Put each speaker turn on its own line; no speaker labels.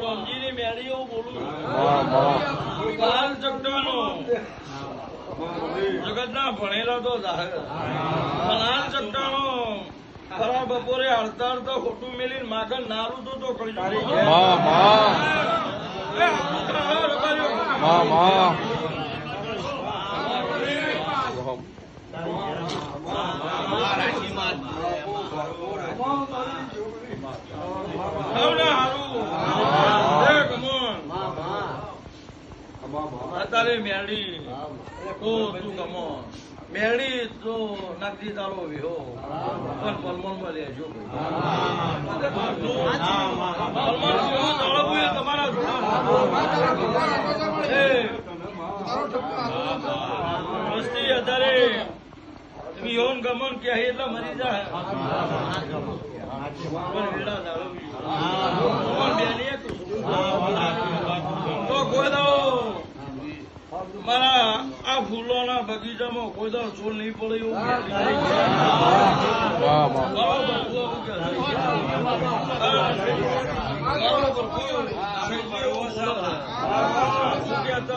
હા
જગતના ભણેલા તો જાહેર બપોરે હડતા તો ખોટું મેલીને માગણ નારું તો તો અત્યારે ગમન કે એટલે મરી જાય. પણ વેડા દાળવવી. પણ બેનીએ તો શું? તો કોઈ દાડો મારા આ ફૂલોના બગીચામાં કોઈ દાડો છોડ નહીં પડે એવું બરાબર, કોઈ